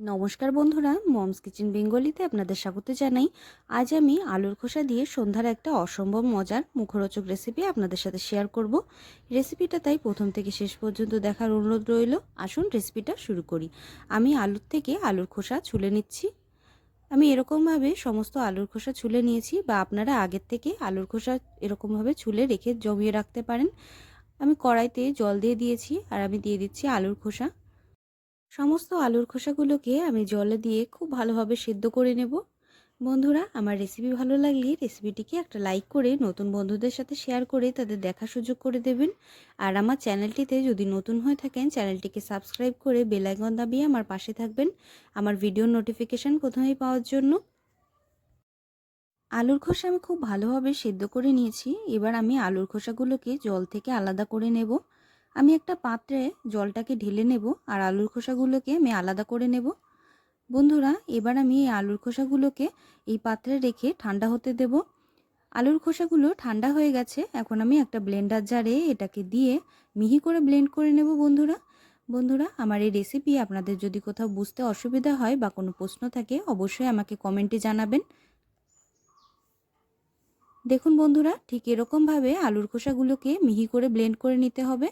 নমস্কার বন্ধুরা, moms kitchen বেঙ্গলিতে আপনাদের স্বাগত জানাই। আজ আমি আলুর খোসা দিয়ে সন্ধ্যার একটা অসম্ভব মজার মুখরোচক রেসিপি আপনাদের সাথে শেয়ার করব। রেসিপিটা তাই প্রথম থেকে শেষ পর্যন্ত দেখার অনুরোধ রইল। আসুন রেসিপিটা শুরু করি। আমি আলুর থেকে আলুর খোসা ছুলে নিচ্ছি। আমি এরকমভাবে সমস্ত আলুর খোসা ছুলে নিয়েছি বা আপনারা আগের থেকে আলুর খোসা এরকমভাবে ছুলে রেখে জমিয়ে রাখতে পারেন। আমি কড়াইতে জল দিয়ে দিয়েছি আর আমি দিয়ে দিচ্ছি আলুর খোসা। সমস্ত আলুর খোসাগুলোকে আমি জলে দিয়ে খুব ভালোভাবে সেদ্ধ করে নেব। বন্ধুরা, আমার রেসিপি ভালো লাগলে রেসিপিটিকে একটা লাইক করে নতুন বন্ধুদের সাথে শেয়ার করে তাদের দেখার সুযোগ করে দেবেন। আর আমার চ্যানেলটিতে যদি নতুন হয়ে থাকেন চ্যানেলটিকে সাবস্ক্রাইব করে বেলাইকন দাবিয়ে আমার পাশে থাকবেন। আমার ভিডিওর নোটিফিকেশান প্রথমেই পাওয়ার জন্য। আলুর খোসা আমি খুব ভালোভাবে সেদ্ধ করে নিয়েছি। এবার আমি আলুর খোসাগুলোকে জল থেকে আলাদা করে নেব। আমি একটা পাত্রে জলটাকে ঢেলে নেব আর আলুর খোসাগুলোকে আমি আলাদা করে নেব। বন্ধুরা, এবার আমি এই আলুর খোসাগুলোকে এই পাত্রে রেখে ঠান্ডা হতে দেব। আলুর খোসাগুলো ঠান্ডা হয়ে গেছে, এখন আমি একটা ব্লেন্ডার জারে এটাকে দিয়ে মিহি করে ব্লেন্ড করে নেব বন্ধুরা। বন্ধুরা, আমার এই রেসিপি আপনাদের যদি কোথাও বুঝতে অসুবিধা হয় বা কোনো প্রশ্ন থাকে, অবশ্যই আমাকে কমেন্টে জানাবেন। দেখুন বন্ধুরা, ঠিক এরকমভাবে আলুর খোসাগুলোকে মিহি করে ব্লেন্ড করে নিতে হবে।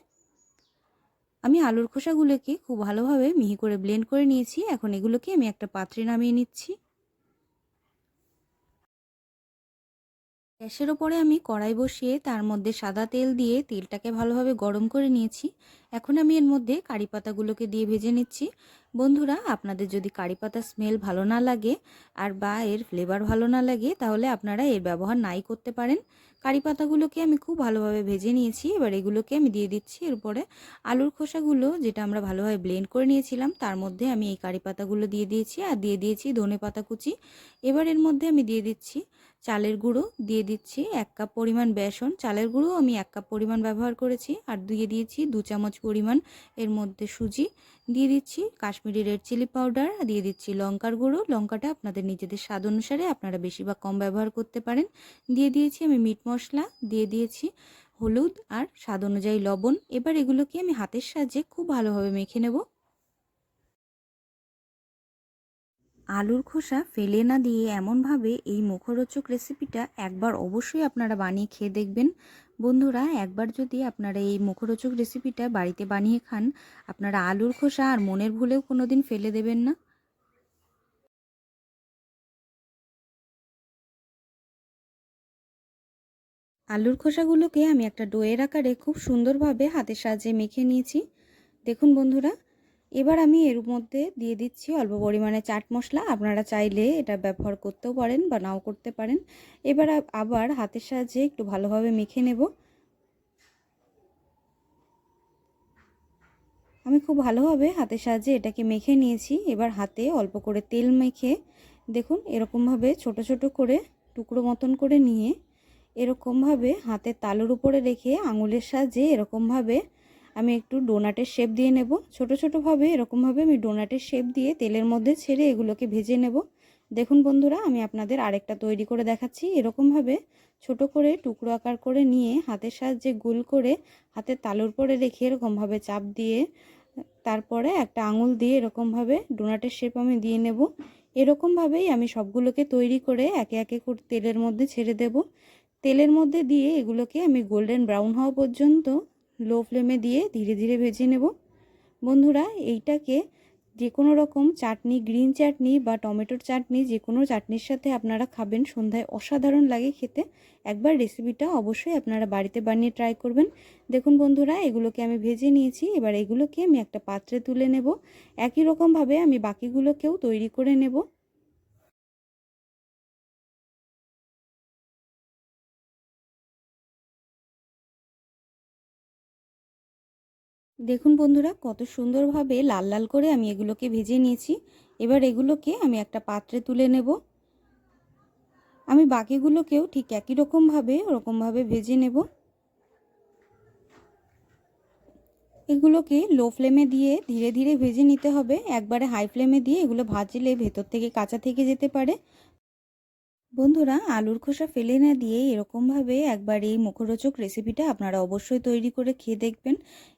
আমি আলুর খোসাগুলোকে খুব ভালোভাবে মিহি করে ব্লেন্ড করে নিয়েছি। এখন এগুলোকে আমি একটা পাত্রে নামিয়ে নিচ্ছি। গ্যাসের ওপরে আমি কড়াই বসিয়ে তার মধ্যে সাদা তেল দিয়ে তেলটাকে ভালোভাবে গরম করে নিয়েছি। এখন আমি এর মধ্যে কারি পাতাগুলোকে দিয়ে ভেজে নিচ্ছি। বন্ধুরা, আপনাদের যদি কারি পাতার স্মেল ভালো না লাগে আর বা এর ফ্লেভার ভালো না লাগে, তাহলে আপনারা এর ব্যবহার নাই করতে পারেন। কারি পাতাগুলোকে আমি খুব ভালোভাবে ভেজে নিয়েছি। এবার এগুলোকে আমি দিয়ে দিচ্ছি। এরপরে আলুর খোসাগুলো যেটা আমরা ভালোভাবে ব্লেন্ড করে নিয়েছিলাম, তার মধ্যে আমি এই কারি পাতাগুলো দিয়ে দিয়েছি আর দিয়ে দিয়েছি ধনে পাতা কুচি। এবার এর মধ্যে আমি দিয়ে দিচ্ছি চালের গুঁড়ো। দিয়ে দিচ্ছি এক কাপ পরিমাণ বেসন। চালের গুঁড়ো আমি এক কাপ পরিমাণ ব্যবহার করেছি। আর দিয়ে দিয়েছি দু চামচ পরিমাণ এর মধ্যে সুজি দিয়ে দিচ্ছি, কাশ্মীরি রেড চিলি পাউডার, দিয়ে দিচ্ছি লঙ্কার গুঁড়ো। লঙ্কাটা আপনাদের নিজেদের স্বাদ অনুসারে আপনারা বেশি বা কম ব্যবহার করতে পারেন। দিয়ে দিয়েছি আমি মিট মশলা, দিয়ে দিয়েছি হলুদ আর স্বাদ অনুযায়ী লবণ। এবার এগুলোকে আমি হাতের সাহায্যে খুব ভালোভাবে মেখে নেব। আলুর খোসা ফেলে না দিয়ে এমনভাবে এই মুখরোচক রেসিপিটা একবার অবশ্যই আপনারা বানিয়ে খেয়ে দেখবেন। বন্ধুরা, একবার যদি আপনারা এই মুখরোচক রেসিপিটা বাড়িতে বানিয়ে খান, আপনারা আলুর খোসা আর মনের ভুলেও কোনো দিন ফেলে দেবেন না। আলুর খোসাগুলোকে আমি একটা ডোয়ের আকারে খুব সুন্দরভাবে হাতের সাহায্যে মেখে নিয়েছি। দেখুন বন্ধুরা এবার আমি এর মধ্যে দিয়ে দিচ্ছি অল্প পরিমাণে চাট মশলা। আপনারা চাইলে এটা ব্যবহার করতেও পারেন বা নাও করতে পারেন। এবার আবার হাতের সাহায্যে একটু ভালোভাবে মেখে নেব। আমি খুব ভালোভাবে হাতের সাহায্যে এটাকে মেখে নিয়েছি। এবার হাতে অল্প করে তেল মেখে দেখুন এরকমভাবে ছোট ছোট করে টুকরো মতন করে নিয়ে এরকমভাবে হাতের তালুর উপরে রেখে আঙুলের সাহায্যে এরকমভাবে আমি একটু ডোনাটের শেপ দিয়ে নেব। ছোট ছোটোভাবে এরকমভাবে আমি ডোনাটের শেপ দিয়ে তেলের মধ্যে ছেড়ে এগুলোকে ভেজে নেব। দেখুন বন্ধুরা, আমি আপনাদের আরেকটা তৈরি করে দেখাচ্ছি। এরকমভাবে ছোট করে টুকরো আকার করে নিয়ে হাতের সাহায্যে গোল করে হাতের তালুর পরে রেখে এরকমভাবে চাপ দিয়ে, তারপরে একটা আঙুল দিয়ে এরকমভাবে ডোনাটের শেপ আমি দিয়ে নেব। এরকমভাবেই আমি সবগুলোকে তৈরি করে একে একে করে, তেলের মধ্যে ছেড়ে দেব। তেলের মধ্যে দিয়ে এগুলোকে আমি গোল্ডেন ব্রাউন হওয়া পর্যন্ত লো ফ্লেমে দিয়ে ধীরে ধীরে ভেজে নেব। বন্ধুরা, এইটাকে যে কোনো রকম চাটনি, গ্রিন চাটনি বা টমেটোর চাটনি যে কোনো চাটনির সাথে আপনারা খাবেন, সন্ধ্যায় অসাধারণ লাগে খেতে। একবার রেসিপিটা অবশ্যই আপনারা বাড়িতে বানিয়ে ট্রাই করবেন। দেখুন বন্ধুরা, এগুলোকে আমি ভেজে নিয়েছি, এবার এগুলোকে আমি একটা পাত্রে তুলে নেব। একই রকমভাবে আমি বাকিগুলোকেও তৈরি করে নেব। দেখুন বন্ধুরা, কত সুন্দরভাবে লাল লাল করে আমি এগুলোকে ভেজে নিয়েছি। এবার এগুলোকে আমি একটা পাত্রে তুলে নেব। আমি বাকিগুলোকেও ঠিক একই রকমভাবে, ওরকমভাবে ভেজে নেব। এগুলোকে লো ফ্লেমে দিয়ে ধীরে ধীরে ভেজে নিতে হবে। একবারে হাই ফ্লেমে দিয়ে এগুলো ভাজলে ভেতর থেকে কাঁচা থেকে যেতে পারে। বন্ধুরা, আলুর খোসা ফেলে না দিয়ে এরকমভাবে একবার এই মুখরোচক রেসিপিটা আপনারা অবশ্যই তৈরি করে খেয়ে দেখবেন।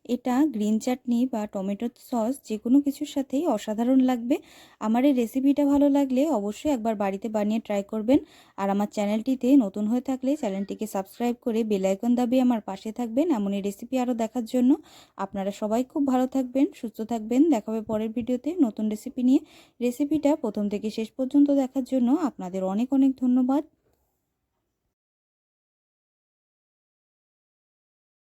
এটা গ্রিন চাটনি বা টমেটো সস যে কোনো কিছুর সাথেই অসাধারণ লাগবে। আমার এই রেসিপিটা ভালো লাগলে অবশ্যই একবার বাড়িতে বানিয়ে ট্রাই করবেন। আর আমার চ্যানেলটিতে নতুন হয়ে থাকলে চ্যানেলটিকে সাবস্ক্রাইব করে বেলাইকন দাবিয়ে আমার পাশে থাকবেন এমন এই রেসিপি আরও দেখার জন্য। আপনারা সবাই খুব ভালো থাকবেন, সুস্থ থাকবেন। দেখাবে পরের ভিডিওতে নতুন রেসিপি নিয়ে। রেসিপিটা প্রথম থেকে শেষ পর্যন্ত দেখার জন্য আপনাদের অনেক অনেক ধন্যবাদ।